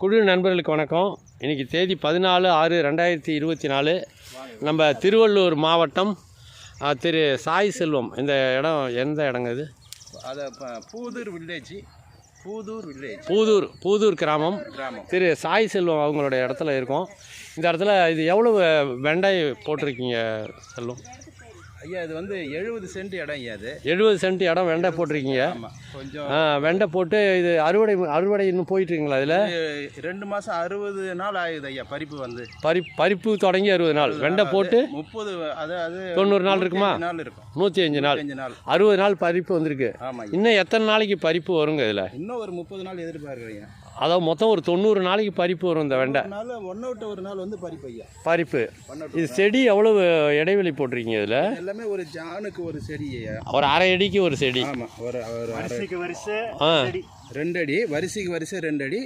குழு நண்பர்களுக்கு வணக்கம். இன்றைக்கி தேதி பதினாலு ஆறு ரெண்டாயிரத்தி இருபத்தி நாலு. நம்ம திருவள்ளூர் மாவட்டம் திரு சாய் செல்வம். இந்த இடம் எந்த இடங்க இது? அதை பூதூர் வில்லேஜ் பூதூர் வில்லேஜ் பூதூர் பூதூர் கிராமம். திரு சாய் செல்வம் அவங்களோட இடத்துல இருக்கோம். இந்த இடத்துல இது எவ்வளவு வெண்டை போட்டிருக்கீங்க செல்வம்? ஐயா இது வந்து எழுபது சென்ட் இடம் ஐயா அது எழுபது சென்ட் இடம் வெண்டை போட்டிருக்கீங்க. கொஞ்சம் வெண்டை போட்டு இது அறுவடை அறுவடை இன்னும் போயிட்டுருக்கீங்களா அதில் இது ரெண்டு மாதம் அறுபது நாள் ஆகுது ஐயா பறிப்பு வந்து. பறி பறிப்பு தொடங்கி அறுபது நாள். வெண்டை போட்டு முப்பது அது அது தொண்ணூறு நாள் இருக்குமா? நாள் இருக்கும். நூற்றி அஞ்சு நாள். அஞ்சு நாள். அறுபது நாள் பறிப்பு வந்திருக்கு. இன்னும் எத்தனை நாளைக்கு பறிப்பு வருங்க இதில்? இன்னும் ஒரு முப்பது நாள் எதிர்பார்க்குறீங்க அதாவது மொத்தம் ஒரு தொண்ணூறு நாளைக்கு பறிப்பு வரும் இந்த வெண்டை. ஒன்று விட்டு ஒரு நாள் வந்து பறிப்பு ஐயா. பறிப்பு. இது செடி எவ்வளவு இடைவெளி போட்டிருக்கீங்க இதில்? எல்லாமே ஒரு ஜானுக்கு ஒரு செடி ஒரு அரை அடிக்கு ஒரு செடி. ஆமாம் ஒரு ஒரு அரை- ஆ. ரெண்டு அடி வரிசைக்கு வரிசை ரெண்டு அடி.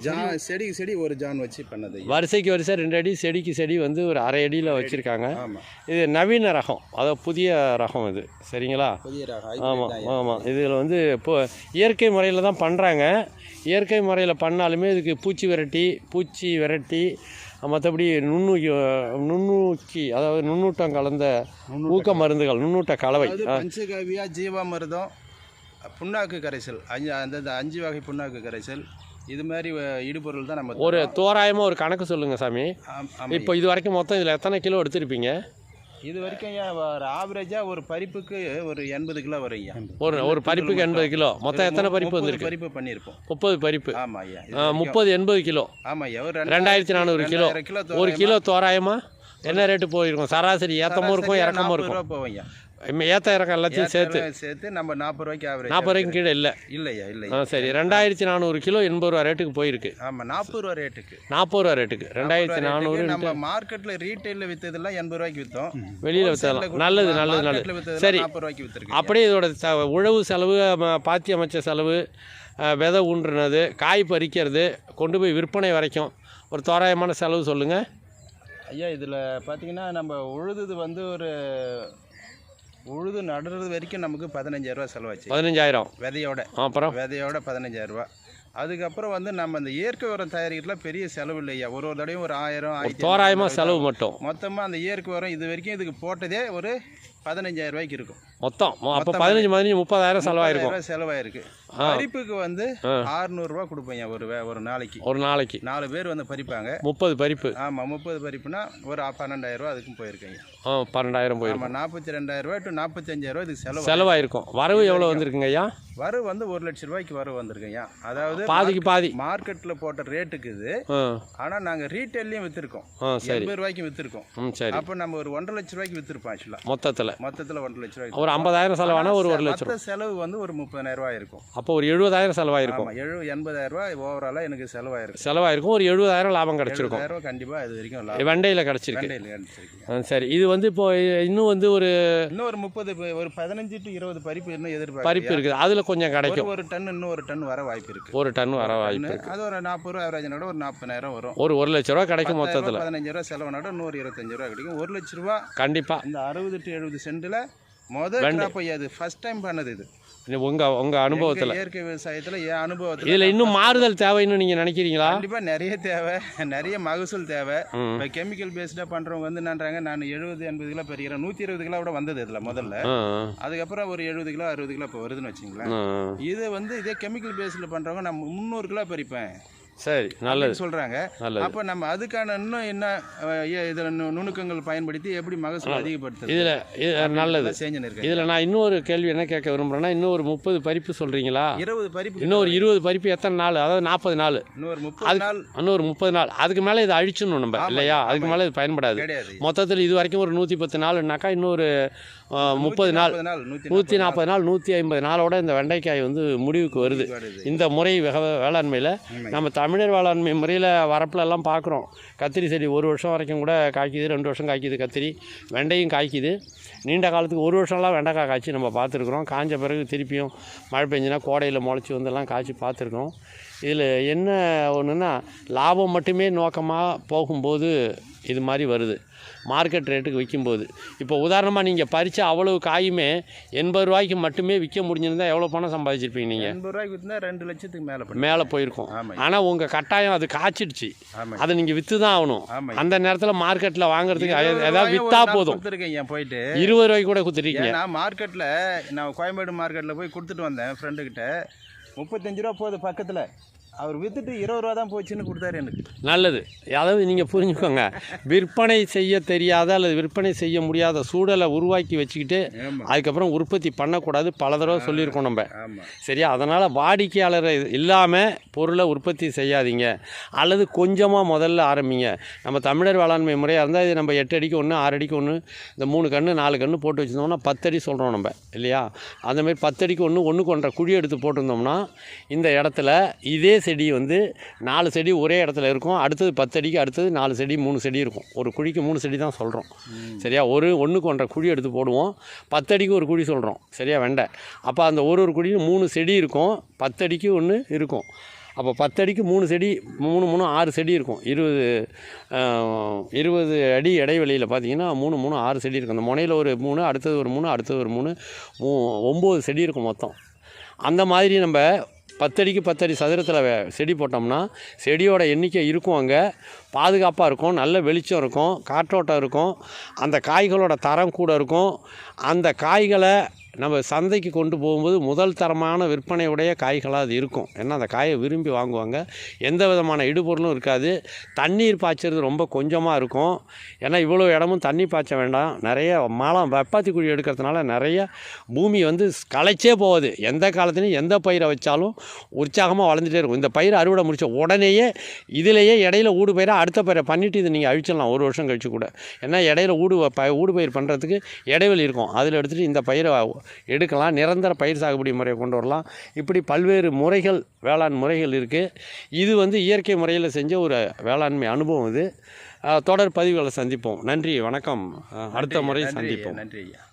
ஜா செடிக்கு செடி ஒரு ஜான் வச்சு பண்ணது வரிசைக்கு வரிசை ரெண்டு அடி செடிக்கு செடி வந்து ஒரு அரை அடியில் வச்சுருக்காங்க. இது நவீன ரகம் அதாவது புதிய ரகம் இது. சரிங்களா? புதிய ரகம் ஆமாம். ஆமாம் இதில் வந்து இப்போ இயற்கை முறையில் தான் பண்ணுறாங்க இயற்கை முறையில் பண்ணாலுமே இதுக்கு பூச்சி விரட்டி பூச்சி விரட்டி மற்றபடி நுண்ணூக்கி நுண்ணூக்கி அதாவது நுண்ணூட்டம் கலந்த ஊக்க மருந்துகள் நுண்ணூட்ட கலவை. பஞ்சகவியா ஜீவாமிர்தம் புண்ணாக்கு கரைசல் அஞ்சு அந்த அந்த அஞ்சு வகை புண்ணாக்கு கரைசல் இது மாதிரி இடுபொருள் தான் நம்ம ஒரு தோராயமாக ஒரு கணக்கு சொல்லுங்கள் சாமி. இப்போ இது வரைக்கும் மொத்தம் இதில் எத்தனை கிலோ எடுத்திருப்பீங்க? இது வரைக்கும் ஐயா ஒரு ஆவரேஜாக ஒரு பறிப்புக்கு ஒரு எண்பது கிலோ வரும் ஐயா ஒரு ஒரு பறிப்புக்கு எண்பது கிலோ. மொத்தம் எத்தனை பறிப்பு வந்திருக்கு? பறிப்பு பண்ணியிருப்போம். முப்பது பறிப்பு ஆமாம் ஐயா. முப்பது எண்பது கிலோ. ஆமாம் ஐயா. ஒரு ரெண்டாயிரத்தி நானூறு கிலோ. ஒரு கிலோ தோராயமாக என்ன ரேட்டு போயிருக்கும்? சராசரி ஏற்றமும் இருக்கும் இறக்கமும் இருக்கும். ஏத்த இறக்கம் எல்லாத்தையும் சேர்த்து. சேர்த்து நம்ம நாற்பது ரூபாய்க்கு ஆவரேஜ் நாற்பது ரூபாய்க்கு கீழே இல்லை. இல்லையா இல்லை ஆ சரி. ரெண்டாயிரத்தி நானூறு கிலோ எண்பது ரூபா ரேட்டுக்கு போயிருக்கு. ஆமாம் நாற்பது ரூபா ரேட்டுக்கு நாற்பது ரூபா ரேட்டுக்கு ரெண்டாயிரத்தி நானூறு நம்ம மார்க்கெட்ல ரீட்டைல்ல வித்ததெல்லாம் எண்பது ரூபாய்க்கு வித்தோம். வெளியில் வித்தரலாம். நல்லது நல்லது நல்லது. சரி. நாற்பது ரூபாய்க்கு வித்துருக்கு அப்படியே இதோட உழவு செலவு பாத்தி அமைச்ச செலவு விதை ஊன்றுனது காய் பறிக்கிறது கொண்டு போய் விற்பனை வரைக்கும். ஒரு தோராயமான செலவு சொல்லுங்கள் ஐயா இதுல பாத்தீங்கன்னா நம்ம உழுதுது வந்து ஒரு உழுது நடுறது வரைக்கும் நமக்கு பதினஞ்சாயிரம் ரூபாய் செலவாச்சு. பதினஞ்சாயிரம். விதையோட. அப்புறம்? விதையோட பதினஞ்சாயிரம் ரூபாய். அதுக்கப்புறம் வந்து நம்ம அந்த இயற்கை உரம் தயாரிக்கிறதுல பெரிய செலவு இல்லையா? ஒரு ஒரு தடவையும் ஒரு ஆயிரம் ஆயிரத்தி தோராயமாக செலவு மட்டும். மொத்தமாக அந்த இயற்கை உரம் இது வரைக்கும் இதுக்கு போட்டதே ஒரு பதினஞ்சாயிரம் ரூபாய்க்கு இருக்கும். மொத்தம். அப்போ பதினஞ்சு பதினஞ்சு முப்பதாயிரம் செலவாயிருக்கும். செலவாயிருக்கு. பறிப்புக்கு வந்து ஆறுநூறுவா கொடுப்பேன் ஒரு ஒரு நாளைக்கு. ஒரு நாளைக்கு. நாலு பேர் வந்து பறிப்பாங்க. முப்பது பறிப்பு. ஆமாம் முப்பது பறிப்புனா ஒரு பன்னெண்டாயிரம் ரூபா அதுக்கும் போயிருக்கீங்க. ஆ பன்னெண்டாயிரம் போயிருக்கும். ஆமாம் நாற்பத்தி ரெண்டாயிரம் ரூபாய் டு நாற்பத்தஞ்சாயிரம் ரூபாய் இதுக்கு செலவு செலவாயிருக்கும். வரவு எவ்வளோ வந்திருக்குங்க ஐயா? வரவு வந்து ஒரு லட்ச ரூபாய்க்கு வரவு வந்திருக்கீங்க. அதாவது பாதிக்கு பாதி. மார்க்கெட்டில் போட்ட ரேட்டுக்கு இது. ஆனால் நாங்கள் ரீட்டைல்லையும் விற்றுருக்கோம் எண்பது ரூபாய்க்கு விற்றுருக்கோம் அப்போ நம்ம ஒரு ஒன்றரை லட்ச ரூபாய்க்கு விற்றுருப்போம் ஆக்சுவலாக மொத்தத்தில். மொத்தத்தில் ஒன்றரை லட்ச ரூபாய்க்கு. ஒரு ஐம்பதாயிரம் செலவானா ஒரு ஒரு லட்சம் செலவு வந்து ஒரு முப்பதாயிரம் ரூபாய் இருக்கும் அப்போ ஒரு எழுபதாயிரம் செலவாயிருக்கும். ஆமாம் எழு எண்பதாயிரம் ரூபாய் ஓவராலாக எனக்கு செலவாயிருக்கு. செலவாயிருக்கும். ஒரு எழுபதாயிரம் லாபம் கிடச்சிருக்கும். கண்டிப்பாக இது வரைக்கும் வெண்டையில் கிடச்சிருக்கு. சரி. இது வந்து இப்போ இன்னும் வந்து ஒரு இன்னும் ஒரு முப்பது ஒரு பதினஞ்சு டு இருபது பறிப்பு இன்னும் எதிர்பார்க்கு பறிப்பு இருக்குது. அதில் கொஞ்சம் கிடைக்கும். ஒரு டன் இன்னும் ஒரு டன் வர வாய்ப்பு இருக்கு. ஒரு டன் வர வாய்ப்பு இருக்கு. அது ஒரு நாற்பது ரூபா ஆவரேஜ் ஒரு நாற்பதாயிரம் வரும். ஒரு ஒரு லட்ச ரூபா கிடைக்கும் மொத்தத்தில். பதினஞ்சு ரூபா செலவுனாட இன்னொரு இருபத்தஞ்சு ரூபா கிடைக்கும். ஒரு லட்ச ரூபா கண்டிப்பாக இந்த அறுபது டு எழுபது சென்டில் முதல் கிராப் ஐயா இது ஃபர்ஸ்ட் டைம் பண்ணது இது. உங்கள் உங்கள் அனுபவத்தில். இயற்கை விவசாயத்தில் என் அனுபவத்தில் இதில் இன்னும் மாறுதல் தேவைன்னு நீங்கள் நினைக்கிறீங்களா? கண்டிப்பாக நிறைய தேவை நிறைய மகசூல் தேவை. இப்போ கெமிக்கல் பேஸ்டாக பண்ணுறவங்க வந்து என்னன்றாங்க நான் எழுபது எண்பது கிலோ பெறுகிறேன் நூற்றி இருபது கிலோ கூட வந்தது இதில் முதல்ல. அதுக்கப்புறம் ஒரு எழுபது கிலோ அறுபது கிலோ இப்போ வருதுன்னு வச்சுங்களேன். இது வந்து இதே கெமிக்கல் பேஸில் பண்ணுறவங்க நான் முந்நூறு கிலோ பறிப்பேன் சரி நல்லது. சொல்கிறாங்க அப்போ நம்ம அதுக்கான இன்னும் என்ன இதில் நுணுக்கங்கள் பயன்படுத்தி எப்படி மகசூல் அதிகப்படுத்துறது? இதில் இது நல்லது. இதில் நான் இன்னொரு கேள்வி என்ன கேட்க விரும்புகிறேன்னா இன்னும் ஒரு முப்பது பறிப்பு சொல்கிறீங்களா இருபது பறிப்பு இன்னும் ஒரு இருபது பறிப்பு எத்தனை நாள்? அதாவது நாற்பது நாள். இன்னொரு முப்பது நாள். இன்னும் ஒரு முப்பது நாள். அதுக்கு மேலே இதை அழிச்சிடணும் நம்ம இல்லையா? அதுக்கு மேலே இது பயன்படாது. மொத்தத்தில் இது வரைக்கும் ஒரு நூற்றி பத்து நாள்னாக்கா இன்னொரு முப்பது நாள். நூற்றி நாற்பது நாள் நூற்றி ஐம்பது நாளோட இந்த வெண்டைக்காய் வந்து முடிவுக்கு வருது. இந்த முறை வேளாண்மையில் நம்ம தமிழர் வேளாண்மை முறையில் வரப்புலலாம் பார்க்குறோம் கத்திரி செடி ஒரு வருஷம் வரைக்கும் கூட காய்க்குது ரெண்டு வருஷம் காய்க்குது கத்திரி. வெண்டையும் காய்க்குது. நீண்ட காலத்துக்கு ஒரு வருஷம்லாம் வெண்டைக்காய் காய்ச்சி நம்ம பார்த்துருக்குறோம். காஞ்ச பிறகு திருப்பியும் மழை பெஞ்சுனா கோடையில் முளைச்சி வந்தெல்லாம் காய்ச்சி பார்த்துருக்கோம். இதில் என்ன ஒன்றுன்னா லாபம் மட்டுமே நோக்கமாக போகும்போது இது மாதிரி வருது. மார்க்கெட் ரேட்டுக்கு விற்கும்போது இப்போ உதாரணமாக நீங்கள் பறித்த அவ்வளவு காயுமே எண்பது ரூபாய்க்கு மட்டுமே விற்க முடிஞ்சிருந்தா எவ்வளோ பணம் சம்பாதிச்சிருப்பீங்க நீங்கள் எண்பது ரூபாய்க்கு விற்றுனா ரெண்டு லட்சத்துக்கு மேலே மேலே போயிருக்கோம். ஆனால் உங்கள் கட்டாயம் அது காய்ச்சிடுச்சு. அதை நீங்கள் விற்று தான் ஆகணும் அந்த நேரத்தில் மார்க்கெட்டில் வாங்குறதுக்கு ஏதாவது விற்றா போதும். போயிட்டு. இருபது ரூபாய்க்கு கூட கொடுத்துருக்கீங்க ஏன்னா மார்க்கெட்டில் நான் கோயம்பேடு மார்க்கெட்டில் போய் கொடுத்துட்டு வந்தேன் ஃப்ரெண்டுக்கிட்ட முப்பத்தஞ்சு ரூபா போகுது பக்கத்தில். அவர் விற்றுட்டு இருபது ரூபா தான் போச்சுன்னு கொடுத்தாரு எனக்கு. நல்லது. அதாவது நீங்கள் புரிஞ்சுக்கோங்க. விற்பனை செய்ய தெரியாத அல்லது விற்பனை செய்ய முடியாத சூழலை உருவாக்கி வச்சுக்கிட்டு அதுக்கப்புறம் உற்பத்தி பண்ணக்கூடாது பல தடவை சொல்லியிருக்கோம் நம்ம. சரியா? அதனால் வாடிக்கையாளர் இல்லாமல் பொருளை உற்பத்தி செய்யாதீங்க. அல்லது கொஞ்சமாக முதல்ல ஆரம்பிங்க. நம்ம தமிழர் வேளாண்மை முறையாக இருந்தால் இது நம்ம எட்டு அடிக்கு ஒன்று ஆறு அடிக்கு ஒன்று இந்த மூணு கன்று நாலு கன்று போட்டு வச்சுருந்தோம்னா பத்தடி சொல்கிறோம் நம்ம. இல்லையா? அந்த மாதிரி பத்தடிக்கு ஒன்று ஒன்றுக்கு ஒன்றரை குழி எடுத்து போட்டிருந்தோம்னா இந்த இடத்துல இதே செடி வந்து நாலு செடி ஒரே இடத்துல இருக்கும். அடுத்தது பத்தடிக்கு அடுத்தது நாலு செடி மூணு செடி இருக்கும். ஒரு குழிக்கு மூணு செடி தான் சொல்கிறோம் சரியா? ஒரு ஒன்றுக்கு ஒன்றரை குழி எடுத்து போடுவோம். பத்தடிக்கு ஒரு குழி சொல்கிறோம் சரியா? வெண்டை. அப்போ அந்த ஒரு ஒரு குழியும் மூணு செடி இருக்கும். பத்தடிக்கு ஒன்று இருக்கும். அப்போ பத்தடிக்கு மூணு செடி மூணு மூணு ஆறு செடி இருக்கும். இருபது இருபது அடி இடைவெளியில் பார்த்தீங்கன்னா மூணு மூணு ஆறு செடி இருக்கும். அந்த முனையில் ஒரு மூணு அடுத்தது ஒரு மூணு அடுத்தது ஒரு மூணு மூ ஒம்பது செடி இருக்கும் மொத்தம். அந்த மாதிரி நம்ம பத்தடிக்கு பத்தடி சதுரத்தில் செடி போட்டோம்னா செடியோட எண்ணிக்கை இருக்கும் அங்கே. பாதுகாப்பாக இருக்கும் நல்ல வெளிச்சம் இருக்கும் காற்றோட்டம் இருக்கும். அந்த காய்களோட தரம் கூட இருக்கும். அந்த காய்களை நம்ம சந்தைக்கு கொண்டு போகும்போது முதல் தரமான விற்பனையுடைய காய்களாக அது இருக்கும். ஏன்னா அந்த காயை விரும்பி வாங்குவாங்க. எந்த விதமான இடுபொருளும் இருக்காது. தண்ணீர் பாய்ச்சறது ரொம்ப கொஞ்சமாக இருக்கும். ஏன்னா இவ்வளோ இடமும் தண்ணி பாய்ச்ச வேண்டாம். நிறைய மலம் வெப்பாத்தி குழி எடுக்கிறதுனால நிறைய பூமி வந்து களைச்சே போகுது. எந்த காலத்துலையும் எந்த பயிரை வச்சாலும் உற்சாகமாக வளர்ந்துட்டே இருக்கும். இந்த பயிர் அறுவடை முடிச்ச உடனேயே இதிலேயே இடையில ஊடு பயிரை அடுத்த பயிரை பண்ணிவிட்டு இதை நீங்கள் அழிச்சிடலாம் ஒரு வருஷம் கழிச்சு கூட. ஏன்னா இடையில ஊடு ப ஊடு பயிர் பண்ணுறதுக்கு இடைவெளி இருக்கும். அதில் எடுத்துகிட்டு இந்த பயிரை எடுக்கலாம். நிரந்தர பயிர் சாகுபடி முறையை கொண்டு வரலாம். இப்படி பல்வேறு முறைகள் வேளாண் முறைகள் இருக்குது இது வந்து இயற்கை முறையில் செஞ்ச ஒரு வேளாண்மை அனுபவம் இது. தொடர் பதிவுகளை சந்திப்போம். நன்றி வணக்கம். அடுத்த முறை சந்திப்போம். நன்றி ஐயா.